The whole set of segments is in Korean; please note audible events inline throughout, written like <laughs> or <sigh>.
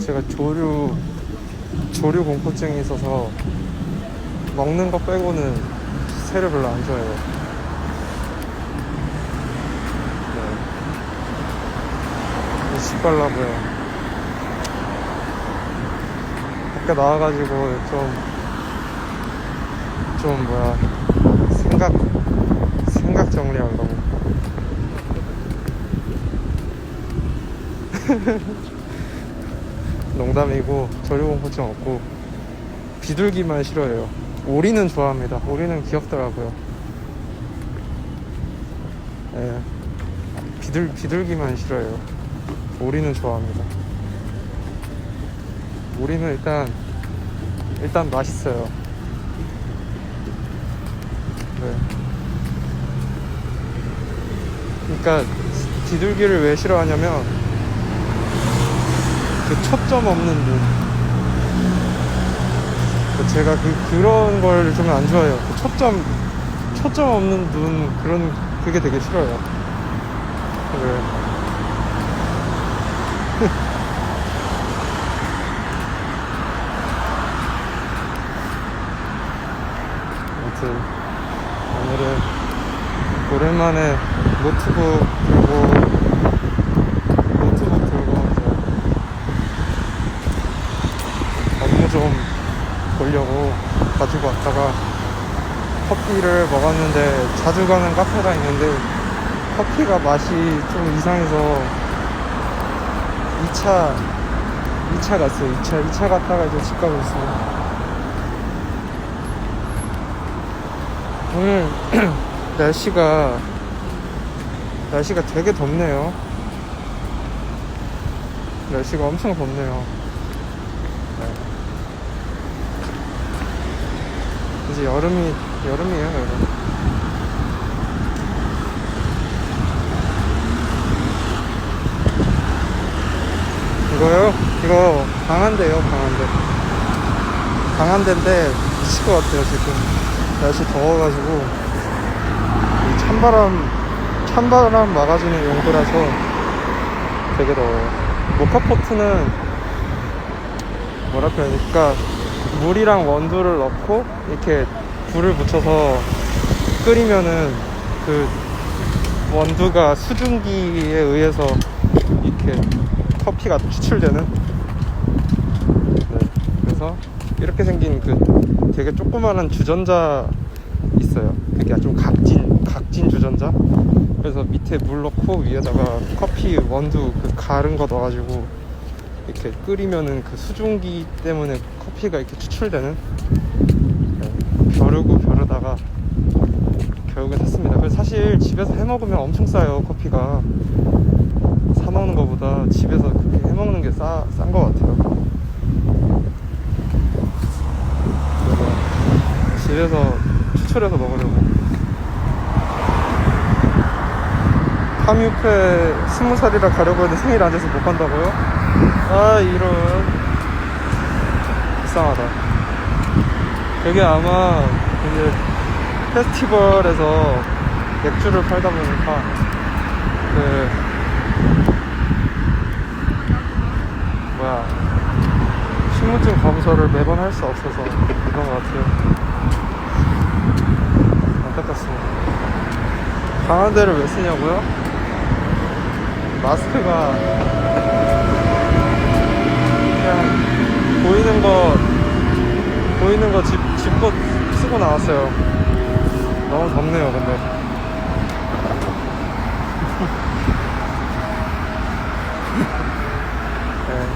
제가 조류 조류 공포증이 있어서 먹는 거 빼고는 새를 별로 안 좋아해요. 네. 시발라고요. 밖에 나와가지고 좀 좀 뭐야 생각 생각 정리하려고. <laughs> 농담이고 조류공포증 없고 비둘기만 싫어해요. 오리는 좋아합니다. 오리는 귀엽더라고요. 예. 비둘 비둘기만 싫어해요. 오리는 좋아합니다. 오리는 일단 일단 맛있어요. 네. 그러니까 비둘기를 왜 싫어하냐면 그 초점 없는 눈. 그 제가 그 그런 걸 좀 안 좋아해요. 그 초점 초점 없는 눈 그런 그게 되게 싫어요. 네. <laughs> 아무튼 오늘은 오랜만에 노트북 들고 노트북 들고 이제 업무 좀 보려고 가지고 왔다가 커피를 먹었는데 자주 가는 카페가 있는데 커피가 맛이 좀 이상해서 2차 2차 갔어요. 2차 2차 갔다가 이제 집 가고 있어요. 오늘 <clears throat> 날씨가 날씨가 되게 덥네요. 날씨가 엄청 덥네요 이제 여름이 여름이에요 여름. 이거요? 이거 강한데요 강한데. 강한데인데 미칠 것 같아요 지금. 날씨 더워가지고. 이 찬바람 찬바람 막아주는 용도라서 되게 더워요. 모카포트는 뭐랄까 그러니까 물이랑 원두를 넣고 이렇게 불을 붙여서 끓이면은 그 원두가 수증기에 의해서 이렇게 커피가 추출되는? 네, 그래서 이렇게 생긴 그 되게 조그마한 주전자 있어요. 그게 좀 각진 각진 주전자? 그래서 밑에 물 넣고 위에다가 커피 원두 그 가른 거 넣어가지고 이렇게 끓이면은 그 수증기 때문에 커피가 이렇게 추출되는 네, 벼르고 벼르다가 결국엔 샀습니다. 그래서 사실 집에서 해 먹으면 엄청 싸요 커피가 사 먹는 것보다 집에서 그렇게 해 먹는 게싸싼것 같아요. 그래서 집에서 추출해서 먹으려고. 파뮤페 스무 살이라 가려고 했는데 생일 안 돼서 못 간다고요? 아 이런 불쌍하다. 여기 아마 이제 페스티벌에서 맥주를 팔다 보니까 그 뭐야 신분증 검사를 매번 할 수 없어서 그런 것 같아요. 안타깝습니다. 강한 데를 왜 쓰냐고요? 마스크가 그냥 보이는 거 보이는 거 집, 집껏 쓰고 나왔어요. 너무 덥네요, 근데. <laughs> 네.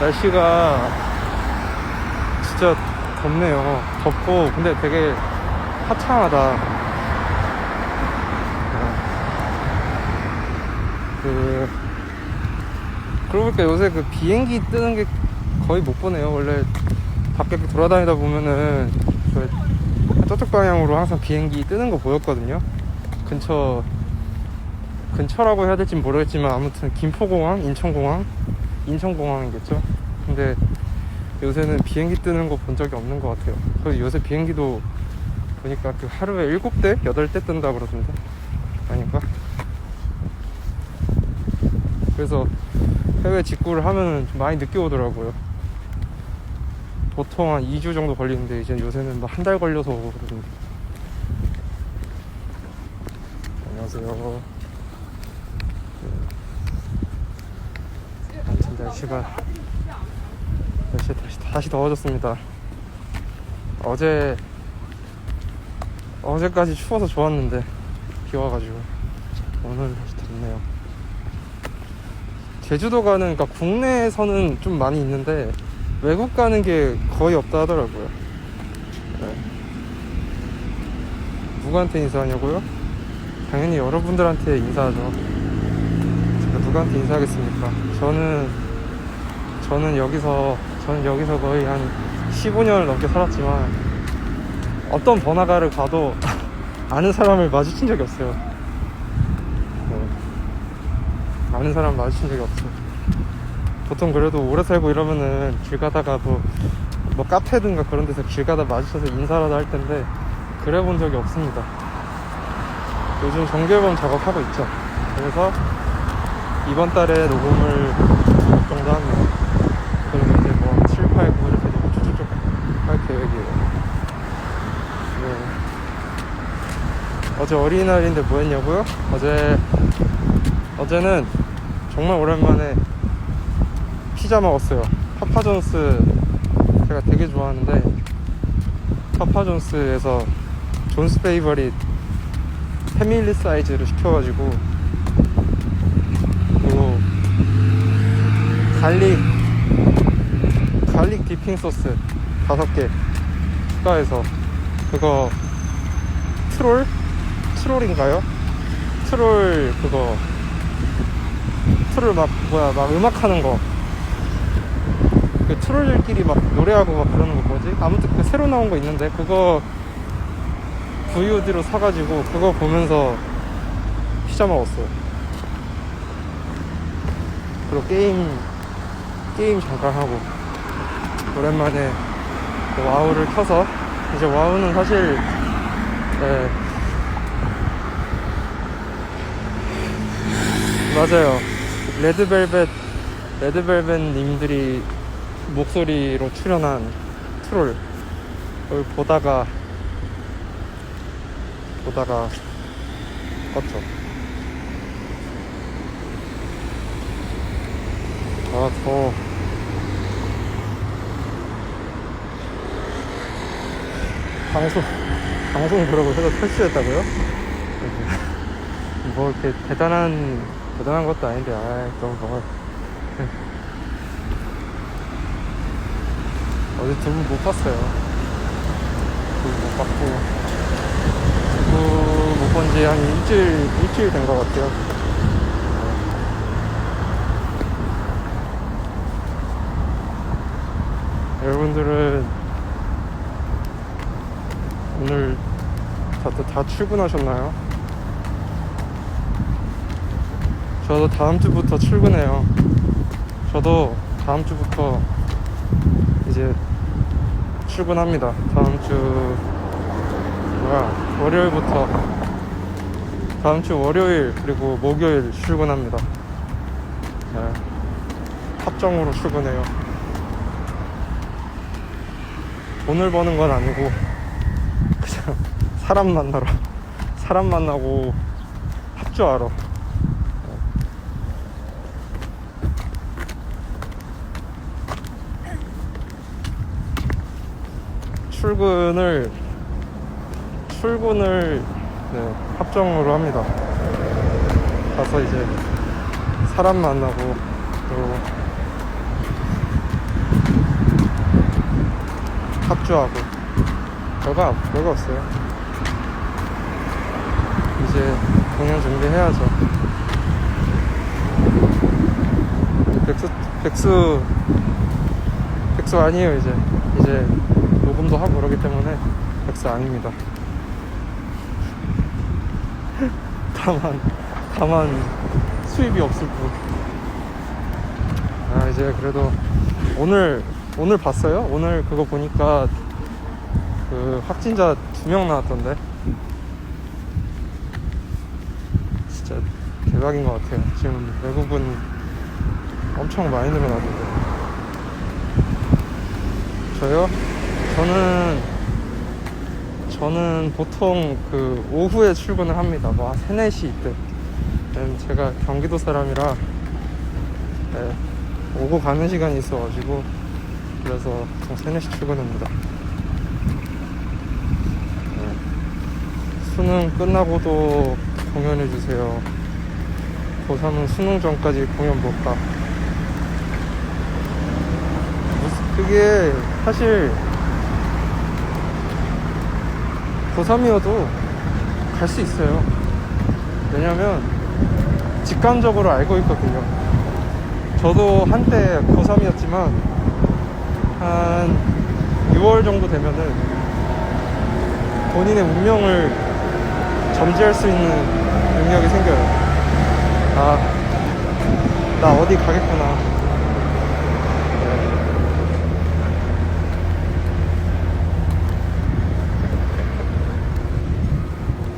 날씨가 진짜 덥네요. 덥고, 근데 되게 화창하다. 그, 그러고 보니까 요새 그 비행기 뜨는 게 거의 못 보네요. 원래 밖에 돌아다니다 보면은 그 저쪽 방향으로 항상 비행기 뜨는 거 보였거든요. 근처 근처라고 해야 될지 모르겠지만 아무튼 김포공항, 인천공항, 인천공항이겠죠. 근데 요새는 비행기 뜨는 거 본 적이 없는 것 같아요. 그리고 요새 비행기도 보니까 그 하루에 7대, 8대 뜬다 그러던데. 아닌가? 그래서 해외 직구를 하면 좀 많이 늦게 오더라고요. 보통 한 2주 정도 걸리는데 이제 요새는 한 달 걸려서 그러던데. 안녕하세요. 네. 아무튼 날씨가 날씨 다시 다시 더워졌습니다. 어제 어제까지 추워서 좋았는데 비 와가지고 오늘 다시 덥네요. 제주도 가는 그러니까 국내에서는 좀 많이 있는데 외국 가는 게 거의 없다 하더라고요. 네. 누구한테 인사하냐고요? 당연히 여러분들한테 인사하죠. 제가 누구한테 인사하겠습니까? 저는 저는 여기서 저는 여기서 거의 한 15년을 넘게 살았지만 어떤 번화가를 가도 <laughs> 아는 사람을 마주친 적이 없어요. 네. 아는 사람 마주친 적이 없어요. 보통 그래도 오래 살고 이러면은 길 가다가 뭐, 뭐 카페든가 그런 데서 길 가다 마주쳐서 인사라도 할 텐데 그래 본 적이 없습니다. 요즘 정규앨범 작업하고 있죠. 그래서 이번 달에 녹음을 두 정도 합니다. 그리고 이제 뭐 7, 8, 9 이렇게 쭉쭉쭉 할 계획이에요. 네. 어제 어린이날인데 뭐 했냐고요? 어제 어제는 정말 오랜만에 피자 먹었어요. 파파존스 제가 되게 좋아하는데 파파존스에서 존스 페이버릿 패밀리 사이즈를 시켜가지고 그리고 갈릭 갈릭 디핑 소스 다섯 개 추가해서 그거 트롤 트롤인가요? 트롤 그거 트롤 막 뭐야 막 음악 하는 거. 그 트롤들끼리 막 노래하고 막 그러는 거 뭐지? 아무튼 그 새로 나온 거 있는데 그거 VOD로 사가지고 그거 보면서 피자 먹었어요. 그리고 게임 게임 잠깐 하고 오랜만에 그 와우를 켜서 이제 와우는 사실 네. 맞아요. 레드벨벳 레드벨벳 님들이 목소리로 출연한 트롤 그걸 보다가 보다가 껐죠. 아 더워. 방송 방송 그러고 해서 탈출했다고요? 뭐 이렇게 대단한 대단한 것도 아닌데 아이 너무 뭐 어제 두분 못 봤어요 두 분 못 봤고 누구 못본 지 한 일주일 일주일 된 것 같아요 여러분들은 오늘 다, 다, 다 출근하셨나요? 저도 다음 주부터 출근해요. 저도 다음 주부터 이제 출근합니다. 다음 주 뭐야 월요일부터 다음 주 월요일 그리고 목요일 출근합니다. 네. 합정으로 출근해요. 돈을 버는 건 아니고 그냥 사람 만나러 사람 만나고 합주하러 출근을 출근을 네, 합정으로 합니다. 가서 이제 사람 만나고 또 합주하고 별거 별거 없어요. 이제 공연 준비해야죠. 백수 백수 백수 아니에요 이제 이제 녹음도 하고 그러기 때문에 백수 아닙니다. <laughs> 다만 다만 수입이 없을 뿐. 아 이제 그래도 오늘 오늘 봤어요? 오늘 그거 보니까 그 확진자 두 명 나왔던데 진짜 대박인 것 같아요. 지금 외국은 엄청 많이 늘어나던데. 저요? 저는 저는 보통 그 오후에 출근을 합니다. 뭐한 3, 4시 이때. 제가 경기도 사람이라 네, 오고 가는 시간이 있어가지고 그래서 보통 3, 4시 출근합니다. 네. 수능 끝나고도 공연해주세요. 고3은 수능 전까지 공연. 무슨- 그게 사실 고3이어도 갈 수 있어요. 왜냐면 직감적으로 알고 있거든요. 저도 한때 고3이었지만 한 6월 정도 되면은 본인의 운명을 점지할 수 있는 능력이 생겨요. 아, 나 어디 가겠구나.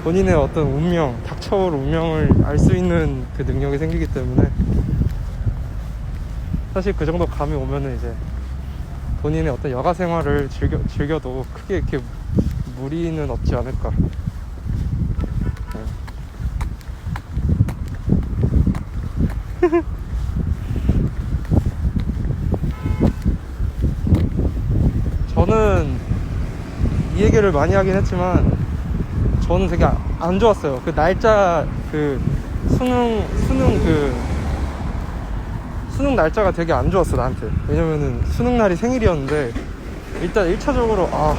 본인의 어떤 운명, 닥쳐올 운명을 알 수 있는 그 능력이 생기기 때문에 사실 그 정도 감이 오면은 이제 본인의 어떤 여가 생활을 즐겨, 즐겨도 크게 이렇게 무리는 없지 않을까. 네. <laughs> 저는 이 얘기를 많이 하긴 했지만 저는 되게 아- 안 좋았어요. 그 날짜 그 수능 수능 그 수능 날짜가 되게 안 좋았어 나한테. 왜냐면은 수능 날이 생일이었는데 일단 1차적으로 아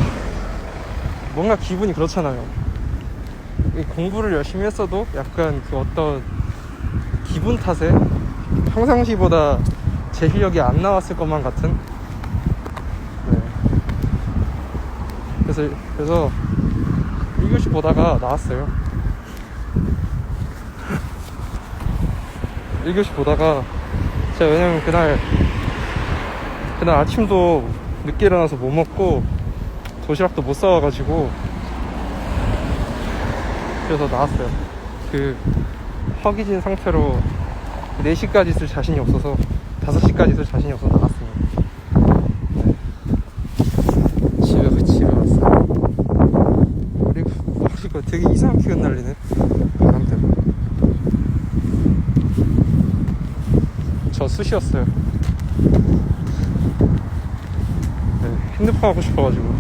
뭔가 기분이 그렇잖아요. 이 공부를 열심히 했어도 약간 그 어떤 기분 탓에 평상시보다 제 실력이 안 나왔을 것만 같은. 네. 그래서 그래서 1교시 보다가 나왔어요. 1교시 보다가 제가 왜냐면 그날 그날 아침도 늦게 일어나서 못 먹고 도시락도 못 사와가지고 그래서 나왔어요. 그 허기진 상태로 4시까지 있을 자신이 없어서 5시까지 있을 자신이 없어서 나갔습니다. 네. 집에 집에 왔어요. 그리고 머리가 되게 이상하게 흩날리네. 바람 때문에 저 쑤시였어요. 네, 핸드폰 하고 싶어가지고.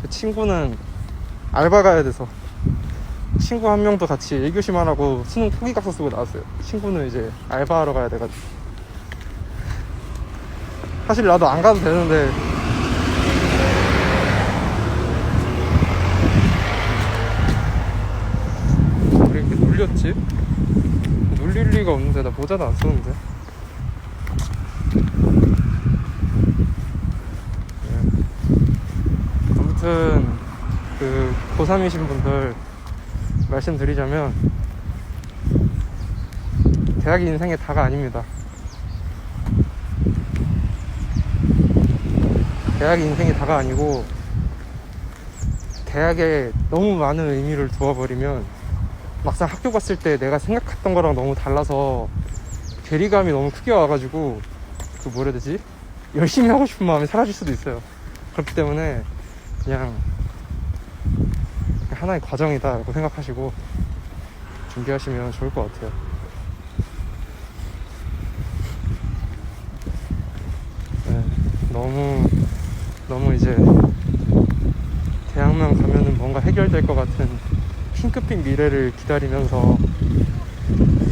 그 친구는 알바 가야 돼서 친구 한 명도 같이 1교시만 하고 수능 포기각서 쓰고 나왔어요. 친구는 이제 알바하러 가야 돼가지고. 사실 나도 안 가도 되는데. 왜 이렇게 눌렸지? 눌릴 리가 없는데, 나 모자도 안 쓰는데. 네. 아무튼, 그, 고3이신 분들, 말씀드리자면 대학이 인생의 다가 아닙니다. 대학이 인생의 다가 아니고 대학에 너무 많은 의미를 두어버리면 막상 학교 갔을 때 내가 생각했던 거랑 너무 달라서 괴리감이 너무 크게 와가지고 그 뭐라 해야 되지? 열심히 하고 싶은 마음이 사라질 수도 있어요. 그렇기 때문에 그냥 하나의 과정이다라고 생각하시고 준비하시면 좋을 것 같아요. 네, 너무 너무 이제 대학만 가면은 뭔가 해결될 것 같은 핑크빛 미래를 기다리면서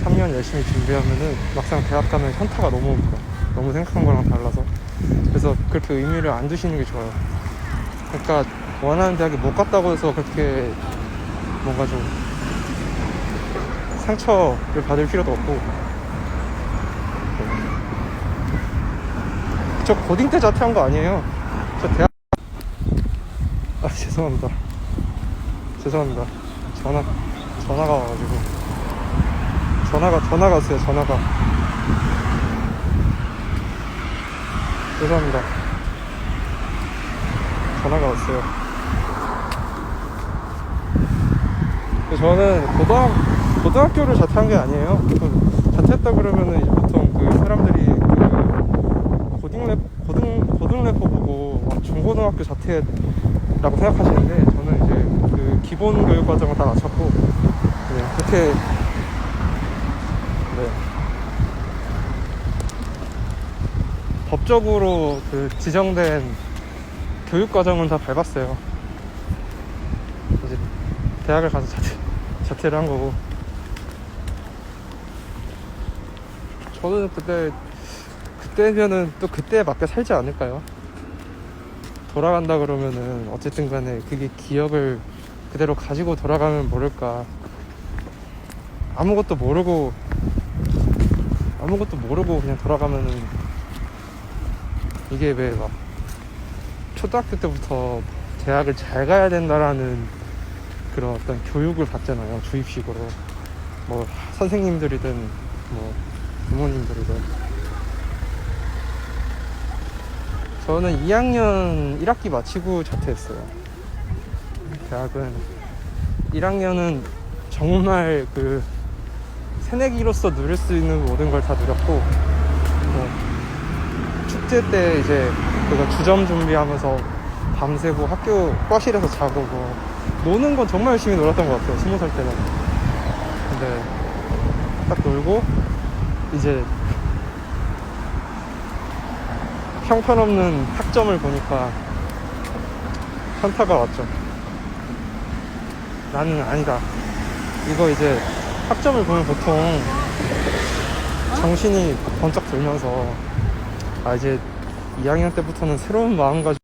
3년 열심히 준비하면은 막상 대학 가면 현타가 너무 옵니다. 너무 생각한 거랑 달라서 그래서 그렇게 의미를 안 두시는 게 좋아요. 그러니까 원하는 대학에 못 갔다고 해서 그렇게 뭔가 좀 상처를 받을 필요도 없고. 저 고딩 때 자퇴한 거 아니에요? 저 대학 아 죄송합니다. 죄송합니다. 전화 전화가 와가지고. 전화가 전화가 왔어요 전화가. 죄송합니다. 전화가 왔어요. 근데 저는 고등 고등학교를 자퇴한 게 아니에요. 그 자퇴했다 그러면은 이제 보통 그 사람들이 그 고딩 랩 고등 고등 래퍼 보고 막 중고등학교 자퇴라고 생각하시는데 저는 이제 그 기본 교육 과정을 다 마쳤고 네, 그렇게 네. 법적으로 그 지정된 교육 과정은 다 밟았어요. 이제 대학을 가서 자퇴, 자퇴를 한 거고. 저는 그때 그때면은 또 그때에 맞게 살지 않을까요? 돌아간다 그러면은 어쨌든 간에 그게 기억을 그대로 가지고 돌아가면 모를까. 아무것도 모르고 아무것도 모르고 그냥 돌아가면은 이게 왜 막 초등학교 때부터 대학을 잘 가야 된다라는 그런 어떤 교육을 받잖아요 주입식으로. 뭐 선생님들이든 뭐 부모님들이든. 저는 2학년 1학기 마치고 자퇴했어요. 대학은 1학년은 정말 그 새내기로서 누릴 수 있는 모든 걸 다 누렸고 뭐 축제 때 이제 그거 주점 준비하면서 밤새고 학교 과실에서 자고 뭐 노는 건 정말 열심히 놀았던 것 같아요 스무 살 때는. 근데 딱 놀고 이제 형편없는 학점을 보니까 현타가 왔죠. 나는 아니다. 이거 이제 학점을 보면 보통 정신이 번쩍 들면서 아 이제 2학년 때부터는 새로운 마음가짐